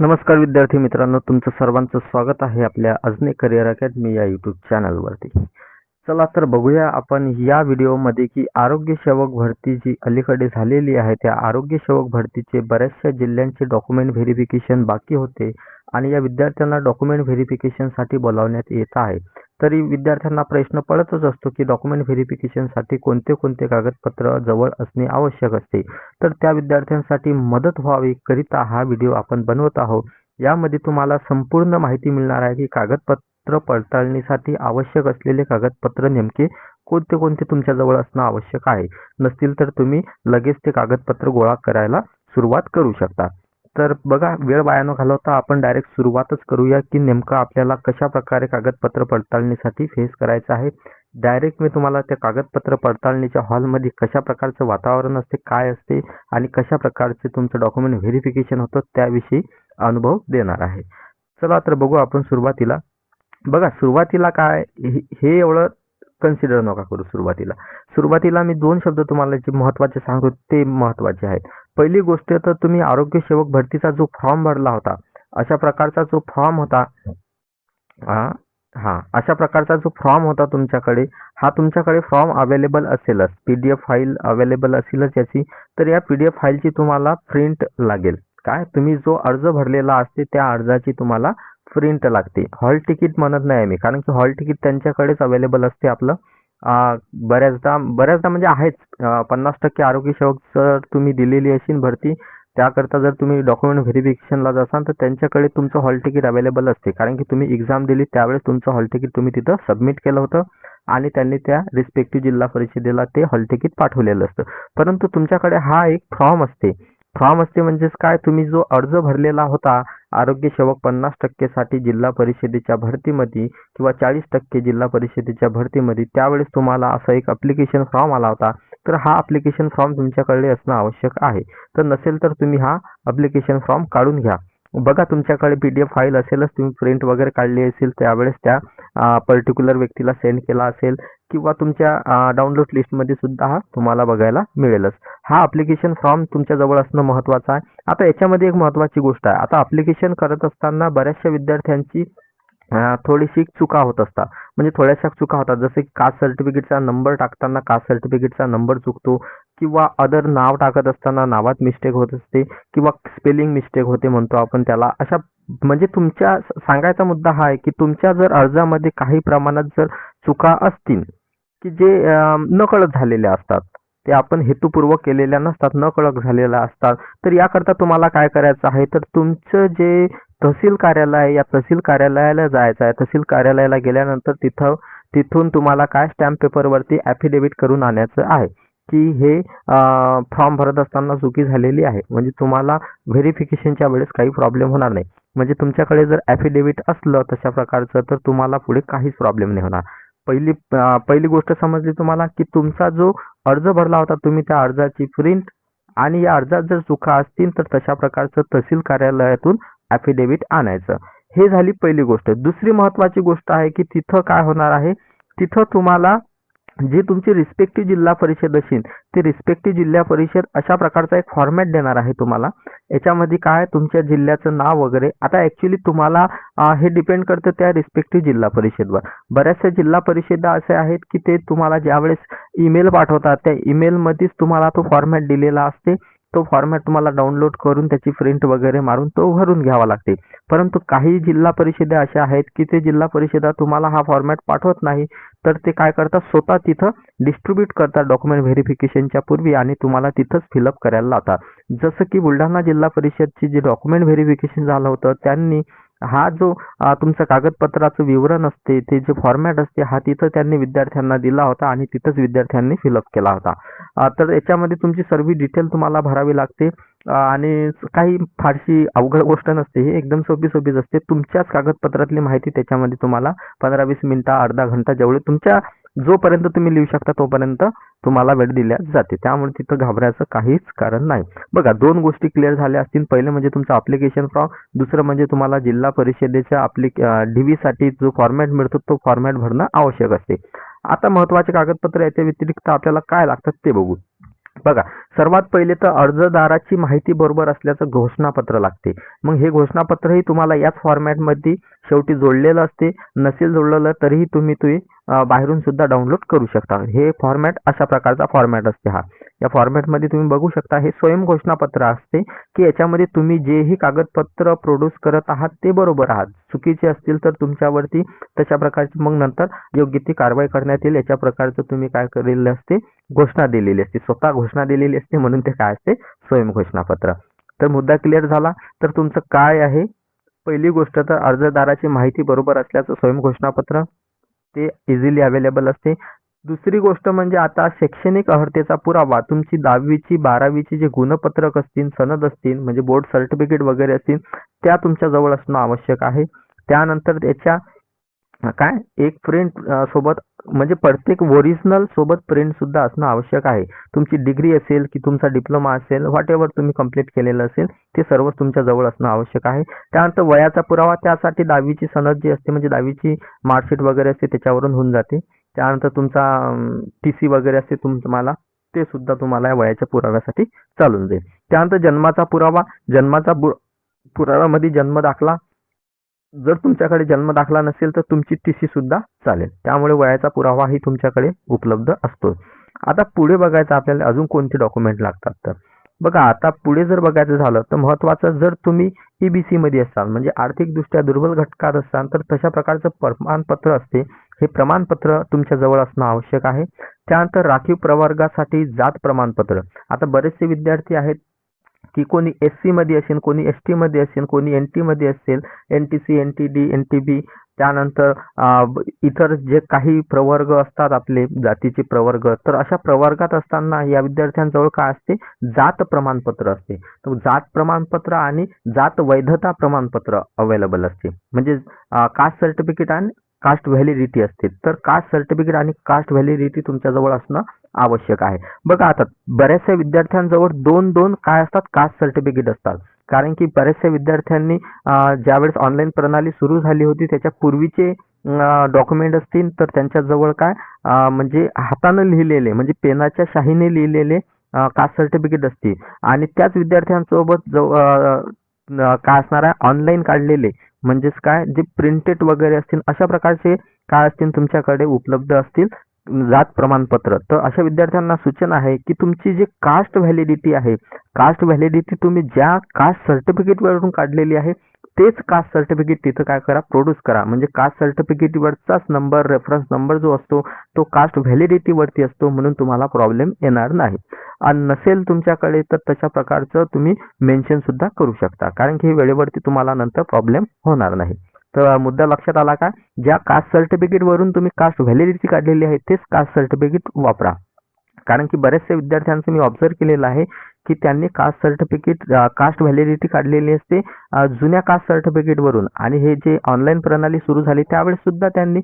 नमस्कार विद्यार्थी मित्रांनो तुमचं सर्वांचं स्वागत आहे आपल्या अजने करिअर अकॅडमी या यूट्यूब चॅनलवरती चला तर बघूया आपण या व्हिडिओमध्ये की आरोग्य सेवक भरती जी अलीकडे झालेली आहे त्या आरोग्य सेवक भरतीचे बऱ्याचशा जिल्ह्यांचे डॉक्युमेंट व्हेरिफिकेशन बाकी होते आणि या विद्यार्थ्यांना डॉक्युमेंट व्हेरिफिकेशनसाठी बोलावण्यात येत आहे. तरी विद्यार्थ्यांना प्रश्न पडतच असतो की डॉक्युमेंट व्हेरिफिकेशनसाठी कोणते कोणते कागदपत्र जवळ असणे आवश्यक असते. तर त्या विद्यार्थ्यांसाठी मदत व्हावी करिता हा व्हिडिओ आपण बनवत आहोत. यामध्ये तुम्हाला संपूर्ण माहिती मिळणार आहे की कागदपत्र पडताळणीसाठी आवश्यक असलेले कागदपत्र नेमके कोणते कोणते तुमच्याजवळ असणं आवश्यक आहे? नसतील तर तुम्ही लगेच ते कागदपत्र गोळा करायला सुरुवात करू शकता. तर बघा वेळ वाया न घालवता आपण डायरेक्ट सुरुवातच करूया की नेमकं आपल्याला कशा प्रकारे कागदपत्र पडताळणीसाठी फेस करायचं आहे? डायरेक्ट मी तुम्हाला त्या कागदपत्र पडताळणीच्या हॉलमध्ये कशा प्रकारचं वातावरण असते काय असते आणि कशा प्रकारचे तुमचं डॉक्युमेंट व्हेरिफिकेशन होतं त्याविषयी अनुभव देणार आहे. चला तर बघू आपण सुरुवातीला बघा सुरुवातीला काय हे एवढं कन्सिडर नका करू सुरुवातीला. सुरुवातीला मी दोन शब्द तुम्हाला जे महत्त्वाचे सांगतो ते महत्त्वाचे आहेत. पहिली गोष्ट तर तुम्ही आरोग्य सेवक भरतीचा जो फॉर्म भरला होता अशा प्रकारचा जो फॉर्म होता हा हा अशा प्रकारचा जो फॉर्म होता तुमच्याकडे हा तुमच्याकडे फॉर्म अवेलेबल असेलच. P D F file available असेलच याची तर या पी डी एफ फाईलची तुम्हाला प्रिंट लागेल. काय? तुम्ही जो अर्ज भरलेला असते त्या अर्जाची तुम्हाला प्रिंट लागते. हॉल तिकीट म्हणत नाही मी कारण की हॉल तिकीट त्यांच्याकडेच अवेलेबल असते आपलं. बऱ्याचदा बऱ्याचदा म्हणजे आहेच. पन्नास टक्के आरोग्य सेवक जर तुम्ही दिलेली असेल भरती त्याकरता जर तुम्ही डॉक्युमेंट व्हेरिफिकेशनला जासाल तर त्यांच्याकडे तुमचं हॉल तिकीट अवेलेबल असते. कारण की तुम्ही एक्झाम दिली त्यावेळेस तुमचं हॉल तिकीट तुम्ही तिथं सबमिट केलं होतं आणि त्यांनी त्या रिस्पेक्टिव्ह जिल्हा परिषदेला ते हॉल तिकीट पाठवलेलं असतं. परंतु तुमच्याकडे हा एक फॉर्म असते. फॉर्म असते म्हणजेच काय? तुम्ही जो अर्ज भरलेला होता आरोग्य सेवक पन्नास टक्केसाठी जिल्हा परिषदेच्या भरतीमध्ये किंवा चाळीस टक्के जिल्हा परिषदेच्या भरतीमध्ये त्यावेळेस तुम्हाला असा एक अप्लिकेशन फॉर्म आला होता. तर हा अप्लिकेशन फॉर्म तुमच्याकडे असणं आवश्यक आहे. तर नसेल तर तुम्ही हा अप्लिकेशन फॉर्म काढून घ्या. बघा तुमच्याकडे पी डी एफ फाईल असेलच तुम्ही प्रिंट वगैरे काढली असेल त्यावेळेस त्या पर्टिक्युलर व्यक्तीला सेंड केला असेल किंवा तुमच्या डाउनलोड लिस्टमध्ये सुद्धा हा तुम्हाला बघायला मिळेलच. हा अप्लिकेशन फॉर्म तुमच्याजवळ असणं महत्त्वाचं आहे. आता याच्यामध्ये एक महत्त्वाची गोष्ट आहे. आता अप्लिकेशन करत असताना बऱ्याचशा विद्यार्थ्यांची थोडीशी चुका होत असतात. म्हणजे थोड्याशा चुका होतात. जसे की कास्ट सर्टिफिकेटचा नंबर टाकताना कास्ट सर्टिफिकेटचा नंबर चुकतो. किंवा अदर नाव टाकत असताना नावात मिस्टेक होत असते किंवा स्पेलिंग मिस्टेक होते म्हणतो आपण त्याला. अशा म्हणजे तुमच्या सांगायचा मुद्दा हा आहे की तुमच्या जर अर्जामध्ये काही प्रमाणात जर चुका असतील की जे नकळत झालेल्या असतात ते आपण हेतुपूर्वक केलेल्या नसतात नकळत झालेल्या असतात तर याकरता तुम्हाला काय करायचं आहे? तर तुमचं जे तहसील कार्यालय आहे या तहसील कार्यालयाला जायचं आहे. तहसील कार्यालयाला गेल्यानंतर तिथं तिथून तुम्हाला काय स्टॅम्प पेपरवरती ॲफिडेविट करून आणायचं आहे. की हे फॉर्म भरत असताना चुकी झालेली आहे. म्हणजे तुम्हाला व्हेरिफिकेशनच्या वेळेस काही प्रॉब्लेम होणार नाही. म्हणजे तुमच्याकडे जर ॲफिडेविट असलं तशा प्रकारचं तर तुम्हाला पुढे काहीच प्रॉब्लेम नाही होणार. पहिली पहिली गोष्ट समजली तुम्हाला की तुमचा जो अर्ज भरला होता तुम्ही त्या अर्जाची प्रिंट आणि या अर्जात जर चुका असतील तर तशा प्रकारचं तहसील कार्यालयातून ॲफिडेविट आणायचं. हे झाली पहिली गोष्ट. दुसरी महत्वाची गोष्ट आहे की तिथं काय होणार आहे? तिथं तुम्हाला जी तुमची रिस्पेक्टिव्ह जिल्हा परिषद असेल ते रिस्पेक्टिव्ह जिल्हा परिषद अशा प्रकारचा एक फॉर्मॅट देणार आहे तुम्हाला. याच्यामध्ये काय तुमच्या जिल्ह्याचं नाव वगैरे. आता ॲक्च्युली तुम्हाला हे डिपेंड करतं त्या रिस्पेक्टिव्ह जिल्हा परिषदवर. बऱ्याचशा जिल्हा परिषदा असे आहेत की ते तुम्हाला ज्यावेळेस ईमेल पाठवतात त्या ईमेलमध्येच तुम्हाला तो फॉर्मॅट दिलेला असते. तो फॉर्मॅट तुम्हाला डाउनलोड करून त्याची प्रिंट वगैरे मारून तो भरून घ्यावा लागते. परंतु काही जिल्हा परिषदा अशा आहेत की ते जिल्हा परिषदा तुम्हाला हा फॉर्मॅट पाठवत नाही तर ते काय करतात? स्वतः तिथं डिस्ट्रीब्यूट करतात डॉक्युमेंट व्हेरिफिकेशनच्या पूर्वी आणि तुम्हाला तिथंच फिलअप करायला लावतात. जसं की बुलढाणा जिल्हा परिषदची जे डॉक्युमेंट व्हेरिफिकेशन झालं होतं त्यांनी हा जो तुमचं कागदपत्राचं विवरण असते ते जे फॉर्मॅट असते हा तिथं त्यांनी विद्यार्थ्यांना दिला होता आणि तिथंच विद्यार्थ्यांनी फिलअप केला होता. तर याच्यामध्ये तुमची सर्व डिटेल तुम्हाला भरावी लागते. आणि काही फारशी अवघड गोष्ट नसते ही एकदम सोपी सोपीच असते. तुमच्याच कागदपत्रातली माहिती त्याच्यामध्ये तुम्हाला पंधरा वीस मिनिटं अर्धा घंटा जेवढे तुमच्या जोपर्यंत तुम्ही लिहू शकता तोपर्यंत तुम्हाला वेळ दिल्या जाते. त्यामुळे तिथं घाबरायचं काहीच कारण नाही. बघा दोन गोष्टी क्लिअर झाल्या असतील. पहिले म्हणजे तुमचं अप्लिकेशन फॉर्म दुसरं म्हणजे तुम्हाला जिल्हा परिषदेच्या अप्लिक डी व्हीसाठी जो फॉर्मॅट मिळतो तो फॉर्मॅट भरणं आवश्यक असते. आता महत्त्वाचे कागदपत्र याच्या व्यतिरिक्त आपल्याला काय लागतात ते बघू बघा सर्वात पहिले तर अर्जदाराची माहिती बरोबर असल्याचं घोषणापत्र लागते. मग हे घोषणापत्रही तुम्हाला याच फॉर्मॅटमध्ये शेवटी जोडलेलं असते. नसेल जोडलेलं तरीही तुम्ही ते बाहेरून सुद्धा डाउनलोड करू शकता. हे फॉर्मॅट अशा प्रकारचा फॉर्मॅट असते हा. या फॉर्मॅटमध्ये तुम्ही बघू शकता हे स्वयं घोषणापत्र असते की याच्यामध्ये तुम्ही जेही कागदपत्र प्रोड्यूस करत आहात ते बरोबर आहात. चुकीचे असतील तर तुमच्यावरती तशा प्रकारची मग नंतर योग्य ती कारवाई करण्यात येईल. याच्या प्रकारचं तुम्ही काय केलेलं असते? घोषणा दिलेली असते. स्वतः घोषणा दिलेली असते म्हणून ते काय असते? स्वयं घोषणापत्र. तर मुद्दा क्लिअर झाला. तर तुमचं काय आहे? पहिली गोष्ट तर अर्जदाराची माहिती बरोबर असल्याचं स्वयंघोषणापत्र ते इझिली अवेलेबल असते. दुसरी गोष्ट म्हणजे आता शैक्षणिक अर्हतेचा पुरावा. तुमची दहावीची बारावीची जे गुणपत्रक असतील सनद असतील म्हणजे बोर्ड सर्टिफिकेट वगैरे असतील त्या तुमच्या जवळ असणं आवश्यक आहे. त्यानंतर त्याच्या काय? एक प्रिंट सोबत म्हणजे प्रत्येक ओरिजिनल सोबत प्रिंट सुद्धा असणं आवश्यक आहे. तुमची डिग्री असेल की तुमचा डिप्लोमा असेल व्हॉट एव्हर तुम्ही कंप्लीट केलेलं असेल ते सर्व तुमच्या जवळ असणं आवश्यक आहे. त्यानंतर वयाचा पुरावा त्यासाठी दहावीची सनद जी असते म्हणजे दहावीची मार्कशीट वगैरे असते त्याच्यावरून होऊन जाते. त्यानंतर तुमचा टी सी वगैरे असते तुम्हाला ते सुद्धा तुम्हाला या वयाच्या पुराव्यासाठी चालून जाईल. त्यानंतर जन्माचा पुरावा जन्माचा पु- पुराव्यामध्ये जन्म दाखला जर तुमच्याकडे जन्म दाखला नसेल तर तुमची टी सी सुद्धा चालेल. त्यामुळे वयाचा पुरावाही तुमच्याकडे उपलब्ध असतो आता पुढे बघायचं आपल्याला अजून कोणते डॉक्युमेंट लागतात तर? बघा आता पुढे जर बघायचं झालं तर महत्वाचं जर तुम्ही ईबीसी मध्ये असाल म्हणजे आर्थिकदृष्ट्या दुर्बल घटकात असाल तर तशा प्रकारचं प्रमाणपत्र असते. हे प्रमाणपत्र तुमच्या जवळ असणं आवश्यक आहे. त्यानंतर राखीव प्रवर्गासाठी जात प्रमाणपत्र. आता बरेचसे विद्यार्थी आहेत की कोणी एस सीमध्ये असेल कोणी एस टीमध्ये असेल कोणी एन टीमध्ये असेल N T C N T D N T B त्यानंतर इतर जे काही प्रवर्ग असतात आपले जातीचे प्रवर्ग तर अशा प्रवर्गात असताना या विद्यार्थ्यांजवळ काय असते? जात प्रमाणपत्र असते. तर जात प्रमाणपत्र आणि जात वैधता प्रमाणपत्र अवेलेबल असते. म्हणजे कास्ट सर्टिफिकेट आणि कास्ट व्हॅलिडिटी असते. तर कास्ट सर्टिफिकेट आणि कास्ट व्हॅलिडिटी तुमच्याजवळ असणं आवश्यक आहे. बघा आता बऱ्याचशा विद्यार्थ्यांजवळ दोन दोन काय असतात? कास्ट सर्टिफिकेट असतात. कारण की बऱ्याचशा विद्यार्थ्यांनी ज्यावेळेस ऑनलाईन प्रणाली सुरू झाली होती त्याच्या पूर्वीचे डॉक्युमेंट असतील तर त्यांच्याजवळ काय? म्हणजे हातानं लिहिलेले म्हणजे पेनाच्या शाहीने लिहिलेले कास्ट सर्टिफिकेट असते आणि त्याच विद्यार्थ्यांसोबत जव काय असणार आहे? ऑनलाईन काढलेले. म्हणजेच काय? जे प्रिंटेड वगैरे असतील अशा प्रकारचे काय असतील तुमच्याकडे उपलब्ध असतील? जात प्रमाणपत्र. तर अशा विद्यार्थ्यांना सूचना आहे की तुमची जी कास्ट व्हॅलिडिटी आहे कास्ट व्हॅलिडिटी तुम्ही ज्या कास्ट सर्टिफिकेटवरून काढलेली आहे तेच कास्ट सर्टिफिकेट तिथं काय करा प्रोड्यूस करा. म्हणजे कास्ट सर्टिफिकेटवरचाच नंबर रेफरन्स नंबर जो असतो तो कास्ट व्हॅलिडिटीवरती असतो म्हणून तुम्हाला प्रॉब्लेम येणार नाही. आणि नसेल तुमच्याकडे तर तशा प्रकारचं तुम्ही मेन्शनसुद्धा करू शकता. कारण की हे वेळेवरती तुम्हाला नंतर प्रॉब्लेम होणार नाही. तर मुद्दा लक्षात आला का? ज्या कास्ट सर्टिफिकेटवरून तुम्ही कास्ट व्हॅलिडिटी काढलेली आहे तेच कास्ट सर्टिफिकेट वापरा. कारण की बऱ्याचशा विद्यार्थ्यांचं मी ऑब्झर्व केलेलं आहे की त्यांनी कास्ट सर्टिफिकेट कास्ट व्हॅलिडिटी काढलेली असते जुन्या कास्ट सर्टिफिकेटवरून आणि हे जे ऑनलाईन प्रणाली सुरू झाली त्यावेळेस सुद्धा त्यांनी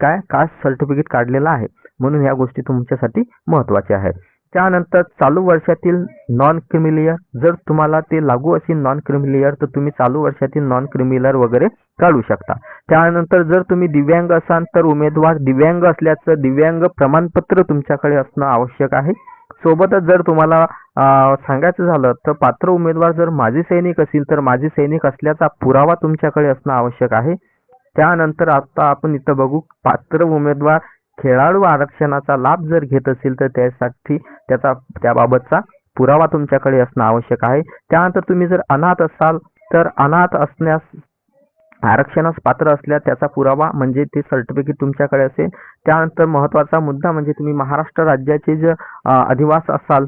काय? कास्ट सर्टिफिकेट काढलेलं आहे. म्हणून ह्या गोष्टी तुमच्यासाठी महत्त्वाच्या आहेत. त्यानंतर चालू वर्षातील नॉन क्रिमिलियर जर तुम्हाला ते लागू असेल नॉन क्रिमिलियर तर तुम्ही चालू वर्षातील नॉन क्रिमिलियर वगैरे काढू शकता. त्यानंतर जर तुम्ही दिव्यांग असाल तर उमेदवार दिव्यांग असल्याचं दिव्यांग प्रमाणपत्र तुमच्याकडे असणं आवश्यक आहे. सोबतच जर तुम्हाला सांगायचं झालं तर पात्र उमेदवार जर माजी सैनिक असतील तर माजी सैनिक असल्याचा पुरावा तुमच्याकडे असणं आवश्यक आहे. त्यानंतर आता आपण इथं बघू पात्र उमेदवार खेळाडू आरक्षणाचा लाभ जर घेत असेल तर त्यासाठी त्याचा त्याबाबतचा पुरावा तुमच्याकडे असणं आवश्यक आहे. त्यानंतर तुम्ही जर अनाथ असाल तर अनाथ असण्यास आरक्षणास पात्र असल्या त्याचा पुरावा म्हणजे ते सर्टिफिकेट तुमच्याकडे असेल. त्यानंतर महत्त्वाचा मुद्दा म्हणजे तुम्ही महाराष्ट्र राज्याचे जर अधिवास असाल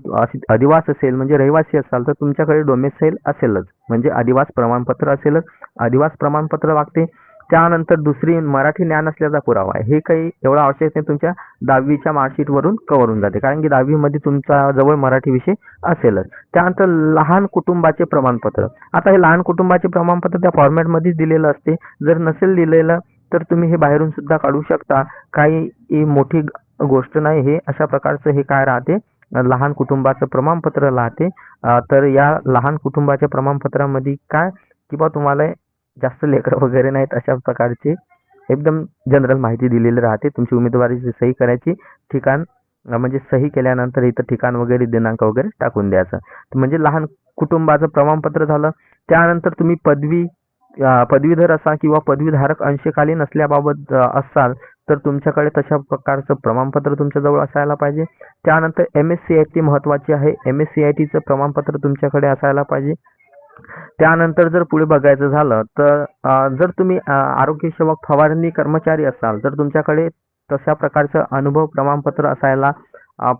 अधिवास असेल म्हणजे रहिवासी असाल तर तुमच्याकडे डोमेसाईल असेलच. म्हणजे अधिवास प्रमाणपत्र असेलच. अधिवास प्रमाणपत्र लागते त्यानंतर दुसरी मराठी ज्ञान असल्याचा पुरावा आहे. हे काही एवढं आवश्यक नाही तुमच्या दहावीच्या मार्कशीटवरून कव्हर होऊन जाते. कारण की दहावीमध्ये तुमचा जवळ मराठी विषय असेलच. त्यानंतर लहान कुटुंबाचे प्रमाणपत्र. आता हे लहान कुटुंबाचे प्रमाणपत्र त्या फॉर्मॅटमध्येच दिलेलं असते. जर नसेल दिलेलं तर तुम्ही हे बाहेरून सुद्धा काढू शकता. काही ही मोठी गोष्ट नाही हे. अशा प्रकारचं हे काय राहते? लहान कुटुंबाचं प्रमाणपत्र राहते. तर या लहान कुटुंबाच्या प्रमाणपत्रामध्ये काय? किंवा तुम्हाला जास्त लेकरं वगैरे नाहीत अशा प्रकारचे एकदम जनरल माहिती दिलेली राहते. तुमची उमेदवारीची सही करायची ठिकाण म्हणजे सही केल्यानंतर इथं ठिकाण वगैरे दिनांक वगैरे टाकून द्यायचं. म्हणजे लहान कुटुंबाचं प्रमाणपत्र झालं. त्यानंतर तुम्ही पदवी पदवीधर असा किंवा पदवीधारक अंशकालीन असल्याबाबत असाल तर तुमच्याकडे तशा प्रकारचं प्रमाणपत्र तुमच्याजवळ असायला पाहिजे. त्यानंतर M S C I T महत्त्वाची आहे. एम एस सी आय टीचं प्रमाणपत्र तुमच्याकडे असायला पाहिजे. त्यानंतर जर पुढे बघायचं झालं तर जर तुम्ही आरोग्य सेवक फवारणी कर्मचारी असाल तर तुमच्याकडे तशा प्रकारचं अनुभव प्रमाणपत्र असायला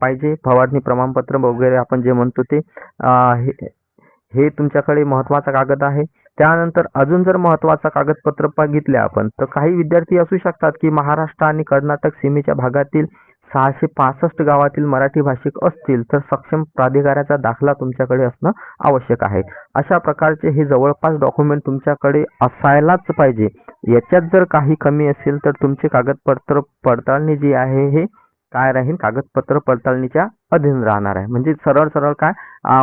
पाहिजे फवारणी प्रमाणपत्र वगैरे आपण जे म्हणतो ते हे हे तुमच्याकडे महत्त्वाचा कागद आहे. त्यानंतर अजून जर महत्त्वाचा कागदपत्र बघितले आपण तर काही विद्यार्थी असू शकतात की महाराष्ट्र आणि कर्नाटक सीमेच्या भागातील सहाशे पासष्ट गावातील मराठी भाषिक असतील तर सक्षम प्राधिकाऱ्याचा दाखला तुमच्याकडे असणं आवश्यक आहे. अशा प्रकारचे हे जवळपास डॉक्युमेंट तुमच्याकडे असायलाच पाहिजे. याच्यात जर काही कमी असेल तर तुमचे कागदपत्र पडताळणी जी आहे हे काय राहील? कागदपत्र पडताळणीच्या अधीन राहणार आहे. म्हणजे सरळ सरळ काय?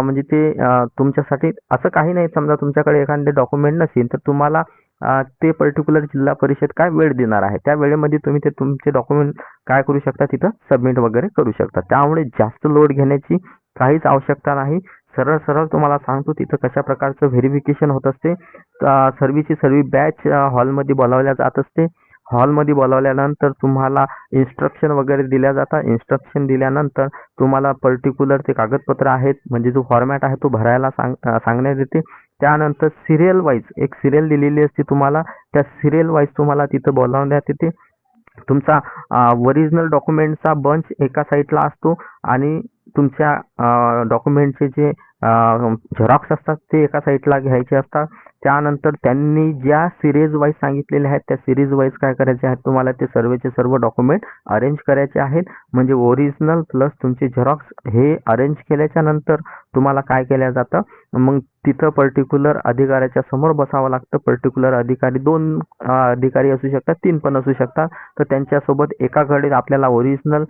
म्हणजे ते तुमच्यासाठी असं काही नाही. समजा तुमच्याकडे एखादे डॉक्युमेंट नसेल तर तुम्हाला ते पर्टिक्युलर जिल्हा परिषद काय वेळ देणार आहे? त्या वेळेमध्ये तुम्ही ते तुमचे डॉक्युमेंट काय करू शकता? तिथं सबमिट वगैरे करू शकता. त्यामुळे जास्त लोड घेण्याची काहीच आवश्यकता नाही. सरळ सरळ तुम्हाला सांगतो तिथं कशा प्रकारचं व्हेरिफिकेशन होत असते. सर्वीची सर्वी बॅच हॉलमध्ये बोलावल्या जात असते. हॉलमध्ये बोलावल्यानंतर तुम्हाला इन्स्ट्रक्शन वगैरे दिल्या जातात. इन्स्ट्रक्शन दिल्यानंतर तुम्हाला पर्टिक्युलर ते कागदपत्र आहेत म्हणजे जो फॉर्मॅट आहे तो भरायला सांग सांगण्यात येते. त्यानंतर सिरियल वाईज एक सिरियल दिलेली असते तुम्हाला. त्या सिरियल वाईज तुम्हाला तिथं बोलावण्यात येते. तुमचा ओरिजिनल डॉक्युमेंटचा बंच एका साईडला असतो आणि तुमच्या डॉक्युमेंटचे जे झेरॉक्स असतात ते एका साईटला घ्यायचे असतात. त्यानंतर त्यांनी ज्या सिरीज वाईज सांगितलेले आहेत त्या सिरीज वाईज काय करायचे आहेत तुम्हाला ते सर्वचे सर्व डॉक्युमेंट अरेंज करायचे आहेत. म्हणजे ओरिजिनल प्लस तुमचे झेरॉक्स हे अरेंज केल्याच्यानंतर तुम्हाला काय केलं जातं? मग तिथं पर्टिक्युलर अधिकाऱ्याच्या समोर बसावं लागतं. पर्टिक्युलर अधिकारी दोन अधिकारी असू शकतात तीन पण असू शकतात. तर त्यांच्यासोबत एकाकडे आपल्याला ओरिजिनल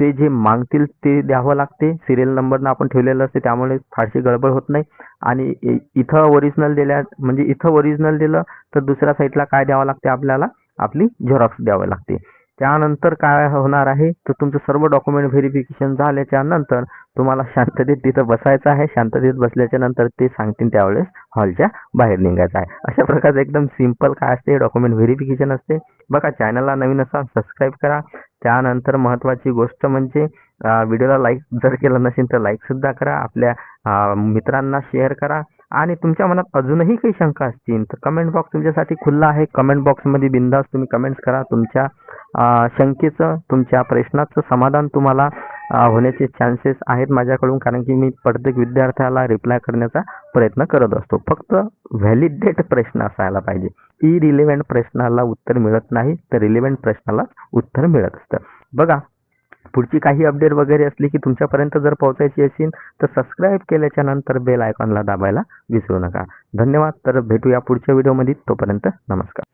ते जे मागतील ते द्यावं लागते. सिरियल नंबरनं आपण ठेवलेलं असते त्यामुळे फारशी गडबड होत नाही. आणि इ- इथं ओरिजिनल दिल्या म्हणजे इथं ओरिजिनल दिलं तर दुसऱ्या साईटला काय द्यावं लागते आपल्याला? आपली झेरॉक्स द्यावं लागते. त्यानंतर काय होणार आहे? तर तुमचं सर्व डॉक्युमेंट व्हेरिफिकेशन झाल्याच्यानंतर तुम्हाला शांततेत तिथं बसायचं आहे. शांततेत बसल्याच्या नंतर ते सांगतील त्यावेळेस हॉलच्या बाहेर निघायचं आहे. अशा प्रकारचं एकदम सिंपल काय असते? डॉक्युमेंट व्हेरिफिकेशन असते. बघा चॅनलला नवीन असाल सबस्क्राईब करा. त्यानंतर महत्त्वाची गोष्ट म्हणजे व्हिडिओला लाईक जर केलं नसेल तर लाईकसुद्धा करा. आपल्या मित्रांना शेअर करा. आणि तुमच्या मनात अजूनही काही शंका असतील तर कमेंट बॉक्स तुमच्यासाठी खुल्ला आहे. कमेंट बॉक्समध्ये बिंदास तुम्ही कमेंट्स करा. तुमच्या शंकेचं तुमच्या प्रश्नाचं समाधान तुम्हाला होण्याचे चान्सेस आहेत माझ्याकडून कारण की मी प्रत्येक विद्यार्थ्याला रिप्लाय करण्याचा प्रयत्न करत असतो. फक्त व्हॅलिडेट प्रश्न असायला पाहिजे. ई रिलेव्हंट प्रश्नाला उत्तर मिळत नाही तर रिलेव्हंट प्रश्नाला उत्तर मिळत असतं. बघा पुढची काही अपडेट वगैरे असली की तुमच्यापर्यंत जर पोहोचायची असेल तर सबस्क्राईब केल्याच्यानंतर बेल आयकॉनला दाबायला विसरू नका. धन्यवाद तर भेटूया पुढच्या व्हिडिओमध्ये तोपर्यंत नमस्कार.